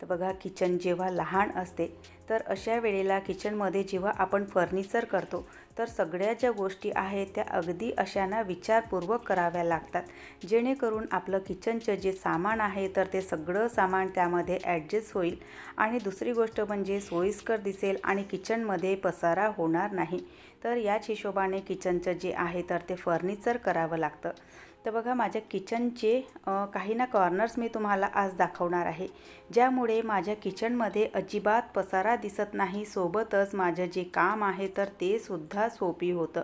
तर बघा किचन जेव्हा लहान असते तर अशा वेळेला किचनमध्ये जेव्हा आपण फर्निचर करतो तर सगळ्या ज्या गोष्टी आहेत त्या अगदी अशांना विचारपूर्वक कराव्या लागतात. जेणेकरून आपलं किचनचं जे सामान आहे तर ते सगळं सामान त्यामध्ये ॲडजस्ट होईल. आणि दुसरी गोष्ट म्हणजे सोयीस्कर दिसेल आणि किचनमध्ये पसारा होणार नाही. तर याच हिशोबाने किचनचं जे आहे तर ते फर्निचर करावं लागतं. तर बघा माझ्या किचनचे काही ना कॉर्नर्स मी तुम्हाला आज दाखवणार आहे. ज्यामुळे माझ्या किचनमध्ये अजिबात पसारा दिसत नाही सोबतच माझं जे काम आहे तर ते सुद्धा सोपी होतं.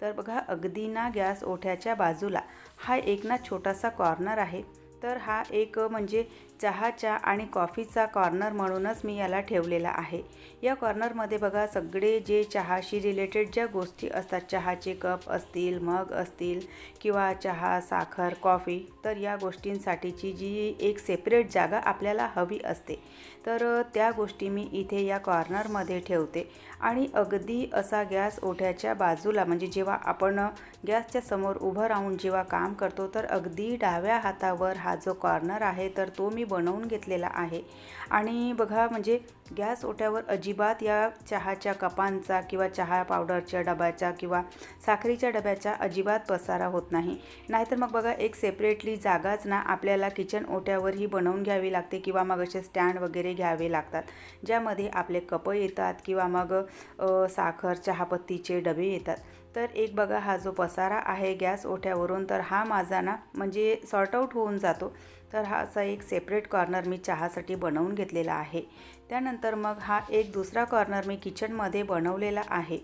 तर बघा अगदी ना गॅस ओठ्याच्या बाजूला हा एक ना छोटासा कॉर्नर आहे. तर हा एक म्हणजे चहाच्या आणि कॉफीचा कॉर्नर म्हणूनच मी याला ठेवलेला आहे. या कॉर्नरमध्ये बघा सगळे जे चहाशी रिलेटेड ज्या गोष्टी असतात चहाचे कप असतील मग असतील किंवा चहा साखर कॉफी तर या गोष्टींसाठीची जी एक सेपरेट जागा आपल्याला हवी असते. तर त्या गोष्टी मी इथे या कॉर्नरमध्ये ठेवते. आणि अगदी असा गॅस ओढ्याच्या बाजूला म्हणजे जेव्हा आपण गॅसच्या समोर उभं राहून जेव्हा काम करतो तर अगदी डाव्या हातावर हा जो कॉर्नर आहे तर तो मी बनवून घेतलेला आहे. आणि बघा म्हणजे गॅस ओट्यावर अजिबात या चहाच्या कपांचा किंवा चहा पावडरच्या डब्याचा किंवा साखरीच्या डब्याचा अजिबात पसारा होत नाही. नाहीतर मग बघा एक सेपरेटली जागाच ना आपल्याला किचन ओट्यावरही बनवून घ्यावी लागते किंवा मग असे स्टँड वगैरे घ्यावे लागतात ज्यामध्ये आपले कपं येतात किंवा मग साखर चहापत्तीचे डबे येतात. तर एक बघा हा जो पसारा आहे गॅस ओठ्यावरून तर हा माझा ना म्हणजे सॉर्ट आऊट होऊन जातो. तर हा असा एक सेपरेट कॉर्नर मी चहासाठी बनवून घेतलेला आहे. त्यानंतर मग हा एक दुसरा कॉर्नर मी किचनमध्ये बनवलेला आहे.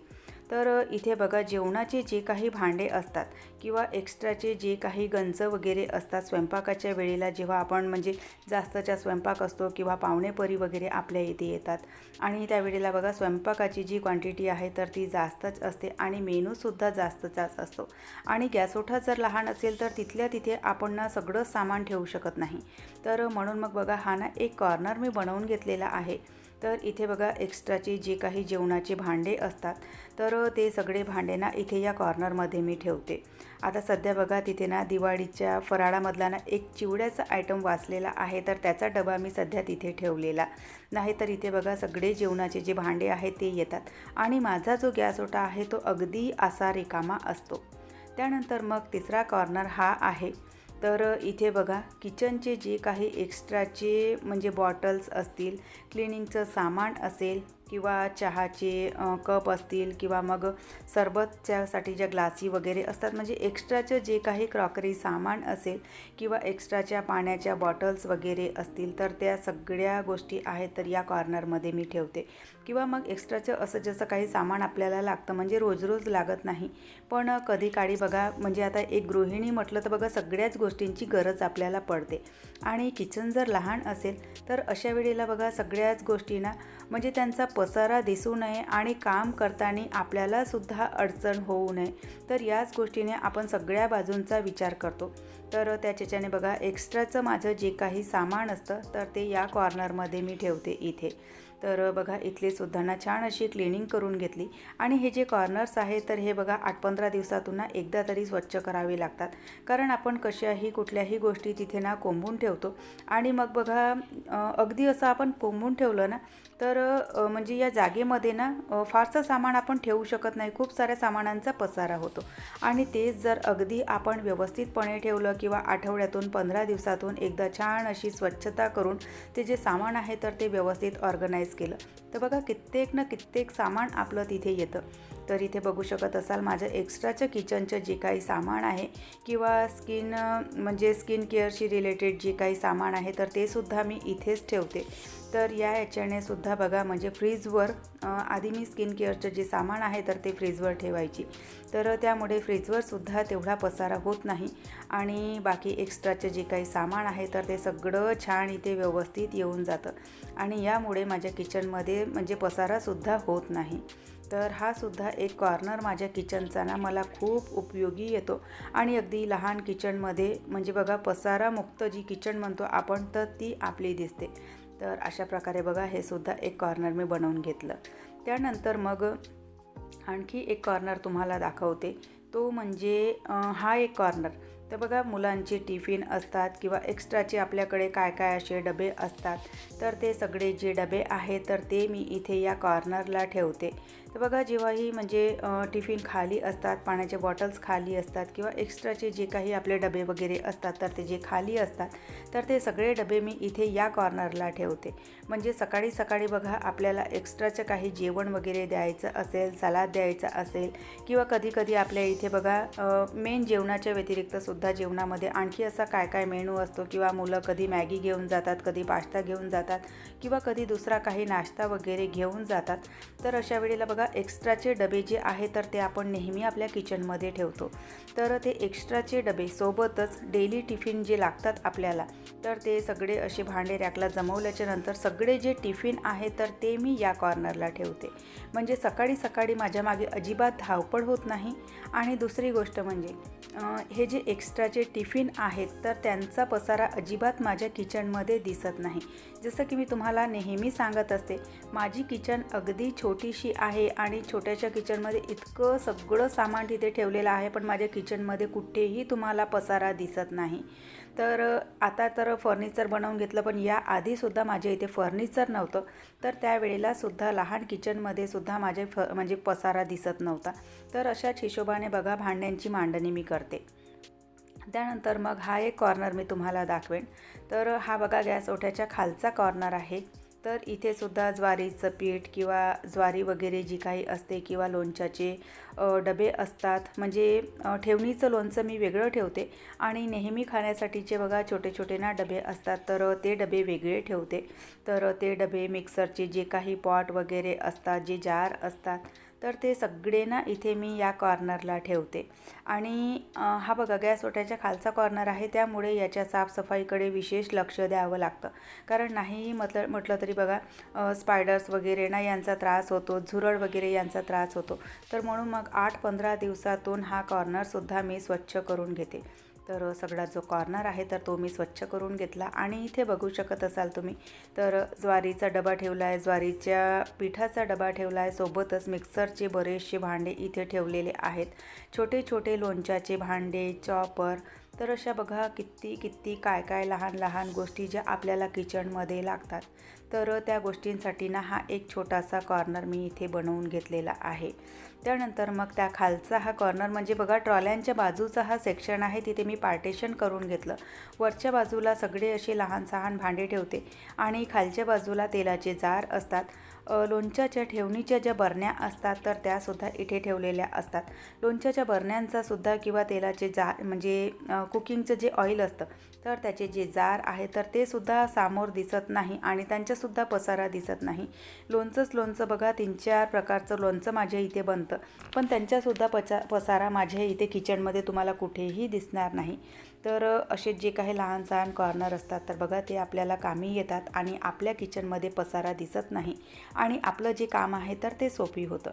तर इथे बघा जेवणाचे जे काही भांडे असतात किंवा एक्स्ट्राचे जे काही गंज वगैरे असतात स्वयंपाकाच्या वेळेला जेव्हा आपण म्हणजे जास्तच्या स्वयंपाक असतो किंवा पाहुणेपरी वगैरे आपल्या इथे येतात. आणि त्यावेळेला बघा स्वयंपाकाची जी क्वांटिटी आहे तर ती जास्तच असते आणि मेनूसुद्धा जास्तचाच असतो. आणि गॅसोठा जर लहान असेल तर तिथल्या तिथे आपण ना सगळं सामान ठेवू शकत नाही. तर म्हणून मग बघा हा ना एक कॉर्नर मी बनवून घेतलेला आहे. तर इथे बघा एक्स्ट्राचे जे काही जेवणाचे भांडे असतात तर ते सगळे भांडे ना इथे या कॉर्नरमध्ये मी ठेवते. आता सध्या बघा तिथे ना दिवाळीच्या फराळामधला ना एक चिवड्याचा आयटम वाचलेला आहे तर त्याचा डबा मी सध्या तिथे ठेवलेला. नाही तर इथे बघा सगळे जेवणाचे जे भांडे आहेत ते येतात. आणि माझा जो गॅस ओटा आहे तो अगदी असा रिकामा असतो. त्यानंतर मग तिसरा कॉर्नर हा आहे. तर इथे बघा किचनचे जे काही एक्स्ट्राचे म्हणजे बॉटल्स असतील क्लिनिंगचं सामान असेल किंवा चहाचे कप असतील किंवा मग सरबतच्यासाठी ज्या ग्लासी वगैरे असतात म्हणजे एक्स्ट्राचं जे काही क्रॉकरी सामान असेल किंवा एक्स्ट्राच्या पाण्याच्या बॉटल्स वगैरे असतील तर त्या सगळ्या गोष्टी आहेत तर या कॉर्नरमध्ये मी ठेवते. किंवा मग एक्स्ट्राचं असं जसं काही सामान आपल्याला लागतं म्हणजे रोज रोज लागत नाही. पण कधी काळी बघा म्हणजे आता एक गृहिणी म्हटलं तर बघा सगळ्याच गोष्टींची गरज आपल्याला पडते. आणि किचन जर लहान असेल तर अशा वेळेला बघा सगळ्याच गोष्टींना म्हणजे त्यांचा पसारा दिसू नये आणि काम करताना आपल्यालासुद्धा अडचण होऊ नये. तर याच गोष्टीने आपण सगळ्या बाजूंचा विचार करतो. तर त्याच्याने बघा एक्स्ट्राचं माझं जे काही सामान असतं तर ते या कॉर्नरमध्ये मी ठेवते इथे. तर बघा इथले सुद्धा ना छान अशी क्लिनिंग करून घेतली. आणि हे जे कॉर्नर्स आहे तर हे बघा आठ पंधरा दिवसातून ना एकदा तरी स्वच्छ करावे लागतात. कारण आपण कशाही कुठल्याही गोष्टी तिथे ना कोंबून ठेवतो. आणि मग बघा अगदी असं आपण कोंबून ठेवलं ना तर म्हणजे या जागेमध्ये ना फारसं सामान आपण ठेवू शकत नाही. खूप साऱ्या सामानांचा पसारा होतो. आणि तेच जर अगदी आपण व्यवस्थितपणे ठेवलं किंवा आठवड्यातून पंधरा दिवसातून एकदा छान अशी स्वच्छता करून ते जे सामान आहे तर ते व्यवस्थित ऑर्गनाईज केलं. तर बघा कित्येक ना कित्येक सामान आपलं तिथे येतं. तर इथे बघू शकत असाल माझं एक्स्ट्राचं किचनचं जे काही सामान आहे किंवा स्किन म्हणजे स्किन केअरशी रिलेटेड जे काही सामान आहे तर ते सुद्धा मी इथेच ठेवते. तर या याच्याने सुद्धा बघा म्हणजे फ्रीजवर आधी मी स्किन केअरचं जे सामान आहे तर ते फ्रीजवर ठेवायची. तर त्यामुळे फ्रीजवर सुद्धा तेवढा पसारा होत नाही. आणि बाकी एक्स्ट्राचं जे काही सामान आहे तर ते सगळं छान इथे व्यवस्थित येऊन जातं. आणि यामुळे माझ्या किचनमध्ये म्हणजे पसारासुद्धा होत नाही. तर हा सुद्धा एक कॉर्नर माझ्या किचनचा ना मला खूप उपयोगी येतो. आणि अगदी लहान किचनमध्ये म्हणजे बघा पसारामुक्त जी किचन म्हणतो आपण तर ती आपली दिसते. तर अशा प्रकारे बघा हे सुद्धा एक कॉर्नर मी बनवून घेतलं. त्यानंतर मग आणखी एक कॉर्नर तुम्हाला दाखवते. तो म्हणजे हा एक कॉर्नर तर बघा मुलांचे टिफिन असतात किंवा एक्स्ट्राचे आपल्याकडे काय काय असे डबे असतात. तर ते सगळे जे डबे आहेत तर ते मी इथे या कॉर्नरला ठेवते. तर बघा जेव्हाही म्हणजे टिफिन खाली असतात पाण्याचे बॉटल्स खाली असतात किंवा एक्स्ट्राचे जे काही आपले डबे वगैरे असतात तर ते जे खाली असतात तर ते सगळे डबे मी इथे या कॉर्नरला ठेवते. म्हणजे सकाळी सकाळी बघा आपल्याला एक्स्ट्राचं काही जेवण वगैरे द्यायचं असेल सलाद द्यायचा असेल किंवा कधीकधी आपल्या इथे बघा मेन जेवणाच्या व्यतिरिक्तसुद्धा जेवणामध्ये आणखी असा काय काय मेनू असतो किंवा मुलं कधी मॅगी घेऊन जातात कधी पास्ता घेऊन जातात किंवा कधी दुसरा काही नाश्ता वगैरे घेऊन जातात तर अशा वेळेला बघा एक्स्ट्राचे डबे जे आहे तर ते आपण नेहमी आपल्या किचनमध्ये ठेवतो. तर ते एक्स्ट्राचे डबे सोबतच डेली टिफिन जे लागतात आपल्याला तर ते सगळे असे भांडे रॅकला जमवल्याच्या नंतर सगळे जे टिफिन आहे तर ते मी या कॉर्नरला ठेवते. म्हणजे सकाळी सकाळी माझ्या मागे अजिबात धावपळ होत नाही. आणि दुसरी गोष्ट म्हणजे हे जे एक्स्ट्राचे टिफिन आहेत तर त्यांचा पसारा अजिबात माझ्या किचनमध्ये दिसत नाही. जसं की मी तुम्हाला नेहमी सांगत असते माझी किचन अगदी छोटीशी आहे आणि छोट्याशा किचनमध्ये इतकं सगळं सामान तिथे ठेवलेलं आहे पण माझ्या किचनमध्ये कुठेही तुम्हाला पसारा दिसत नाही. तर आता तर फर्निचर बनवून घेतलं पण या आधीसुद्धा माझ्या इथे फर्निचर नव्हतं. तर त्यावेळेला सुद्धा लहान किचनमध्ये सुद्धा माझे फ म्हणजे पसारा दिसत नव्हता. तर अशाच हिशोबाने बघा भांड्यांची मांडणी मी करते. त्यानंतर मग हा एक कॉर्नर मी तुम्हाला दाखवेन. तर हा बघा गॅस ओठ्याच्या खालचा कॉर्नर आहे. तर इथे सुद्धा ज्वारीचं पीठ किंवा ज्वारी वगैरे जी काही असते किंवा लोणच्याचे डबे असतात. म्हणजे ठेवणीचं लोणचं मी वेगळं ठेवते आणि नेहमी खाण्यासाठीचे बघा छोटे छोटे ना डबे असतात. तर ते डबे वेगळे ठेवते. तर ते डबे मिक्सरचे जे काही पॉट वगैरे असतात जे जार असतात तर ते सगळे ना इथे मी या कॉर्नरला ठेवते. आणि हा बघा गॅस ओट्याच्या खालचा कॉर्नर आहे त्यामुळे याच्या साफसफाईकडे विशेष लक्ष द्यावं लागतं. कारण नाही म्हटलं म्हटलं तरी बघा स्पायडर्स वगैरे ना यांचा त्रास होतो झुरळ वगैरे यांचा त्रास होतो. तर म्हणून मग आठ पंधरा दिवसातून हा कॉर्नरसुद्धा मी स्वच्छ करून घेते. तर सगळा जो कॉर्नर आहे तर तो मी स्वच्छ करून घेतला. आणि इथे बघू शकत असाल तुम्ही तर ज्वारीचा डबा ठेवला आहे ज्वारीच्या पिठाचा डबा ठेवला आहे सोबतच मिक्सरचे बरेचसे भांडे इथे ठेवलेले आहेत. छोटे छोटे लोणच्याचे भांडे चॉपर तर अशा बघा किती किती काय काय लहान लहान गोष्टी ज्या आपल्याला किचनमध्ये लागतात. तर त्या गोष्टींसाठी ना हा एक छोटासा कॉर्नर मी इथे बनवून घेतलेला आहे. त्यानंतर मग त्या खालचा हा कॉर्नर म्हणजे बघा ट्रॉल्यांच्या बाजूचा हा सेक्शन आहे तिथे मी पार्टेशन करून घेतलं. वरच्या बाजूला सगळे असे लहान सहान भांडे ठेवते आणि खालच्या बाजूला तेलाचे जार असतात. लोणच्याच्या ठेवणीच्या ज्या बरण्या असतात तर त्यासुद्धा इथे ठेवलेल्या असतात. लोणच्याच्या बरण्यांचा सुद्धा किंवा तेलाचे जार म्हणजे कुकिंगचं जे ऑइल असतं तर त्याचे जे जार आहे तर ते सुद्धा सामोर दिसत नाही आणि त्यांच्यासुद्धा पसारा दिसत नाही. लोणचंच लोणचं बघा तीन चार प्रकारचं लोणचं माझ्या इथे बनतं. पण त्यांच्यासुद्धा पचा पसारा माझ्या इथे किचनमध्ये तुम्हाला कुठेही दिसणार नाही. तर असे जे काही लहान सहान कॉर्नर असतात तर बघा ते आपल्याला कामी येतात आणि आपल्या किचनमध्ये पसारा दिसत नाही आणि आपलं जे काम आहे तर ते सोपी होतं.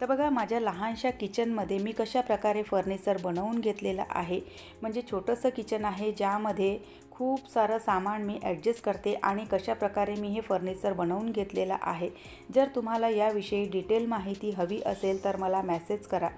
तर बघा माझ्या लहानशा किचनमध्ये मी कशा प्रकारे फर्निचर बनवून घेतलेलं आहे? म्हणजे छोटंसं किचन आहे ज्यामध्ये खूप सारं सामान मी ॲडजस्ट करते आणि कशा प्रकारे मी हे फर्निचर बनवून घेतलेलं आहे. जर तुम्हाला याविषयी डिटेल माहिती हवी असेल तर मला मेसेज करा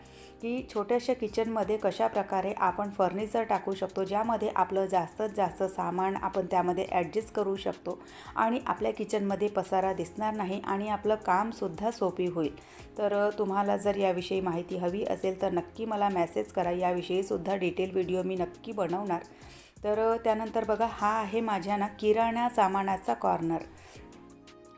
की छोट्याशा किचनमध्ये कशा प्रकारे आपण फर्निचर टाकू शकतो ज्यामध्ये आपलं जास्तीत जास्त सामान आपण त्यामध्ये ॲडजस्ट करू शकतो आणि आपल्या किचनमध्ये पसारा दिसणार नाही आणि आपलं कामसुद्धा सोपी होईल. तर तुम्हाला जर याविषयी माहिती हवी असेल तर नक्की मला मेसेज करा. याविषयीसुद्धा डिटेल व्हिडिओ मी नक्की बनवणार. तर त्यानंतर बघा हा आहे माझ्या ना किराणा सामानाचा कॉर्नर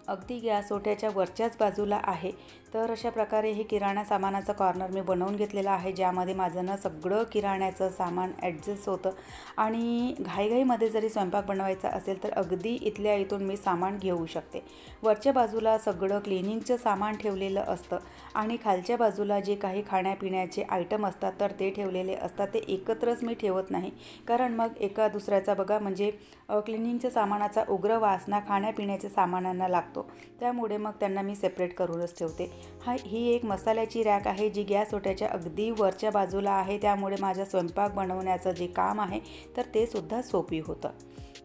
अगदी गॅस ओट्याच्या वरच्याच बाजूला आहे. तर अशा प्रकारे हे किराणा सामानाचं कॉर्नर मी बनवून घेतलेलं आहे ज्यामध्ये माझं ना सगळं किराण्याचं सामान ॲडजस्ट होतं. आणि घाईघाईमध्ये जरी स्वयंपाक बनवायचा असेल तर अगदी इथल्या इथून मी सामान घेऊ शकते. वरच्या बाजूला सगळं क्लिनिंगचं सामान ठेवलेलं असतं आणि खालच्या बाजूला जे काही खाण्यापिण्याचे आयटम असतात तर ते ठेवलेले असतात. ते एकत्रच मी ठेवत नाही. कारण मग एका दुसऱ्याचा बघा म्हणजे क्लिनिंगच्या सामानाचा उग्र वासना खाण्यापिण्याच्या सामानांना लागतो. त्यामुळे मग त्यांना मी सेपरेट करूनच ठेवते. हा ही एक मसाल्याची रॅक आहे जी गॅस ओट्याच्या अगदी वरच्या बाजूला आहे. त्यामुळे माझ्या स्वयंपाक बनवण्याचं जे काम आहे तर ते सुद्धा सोपी होतं.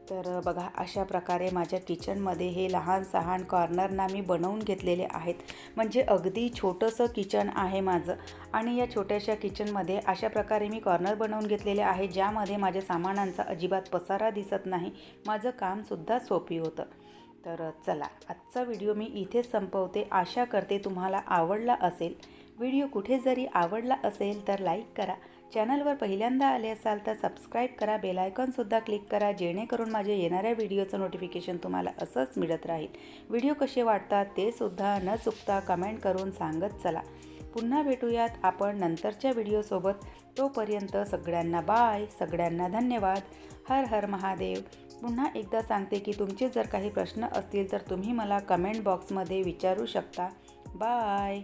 तर बघा अशा प्रकारे माझ्या किचनमध्ये हे लहान सहान कॉर्नरना मी बनवून घेतलेले आहेत. म्हणजे अगदी छोटंसं किचन आहे माझं. आणि या छोट्याशा किचनमध्ये अशा प्रकारे मी कॉर्नर बनवून घेतलेले आहे ज्यामध्ये माझ्या सामानांचा अजिबात पसारा दिसत नाही. माझं कामसुद्धा सोपी होतं. तर चला आजचा व्हिडिओ मी इथेच संपवते. आशा करते तुम्हाला आवडला असेल. व्हिडिओ कुठे जरी आवडला असेल तर लाईक करा. चॅनलवर पहिल्यांदा आले असाल तर सबस्क्राईब करा. बेलायकॉनसुद्धा क्लिक करा. जेणेकरून माझ्या येणाऱ्या व्हिडिओचं नोटिफिकेशन तुम्हाला असंच मिळत राहील. व्हिडिओ कसे वाटतात ते सुद्धा न चुकता कमेंट करून सांगत चला. पुन्हा भेटूयात आपण नंतरच्या व्हिडिओसोबत तोपर्यंत सगळ्यांना बाय. सगळ्यांना धन्यवाद. हर हर महादेव. पुन्हा एकदा सांगते की तुमचे जर काही प्रश्न असतील तर तुम्ही मला कमेंट बॉक्समध्ये विचारू शकता. बाय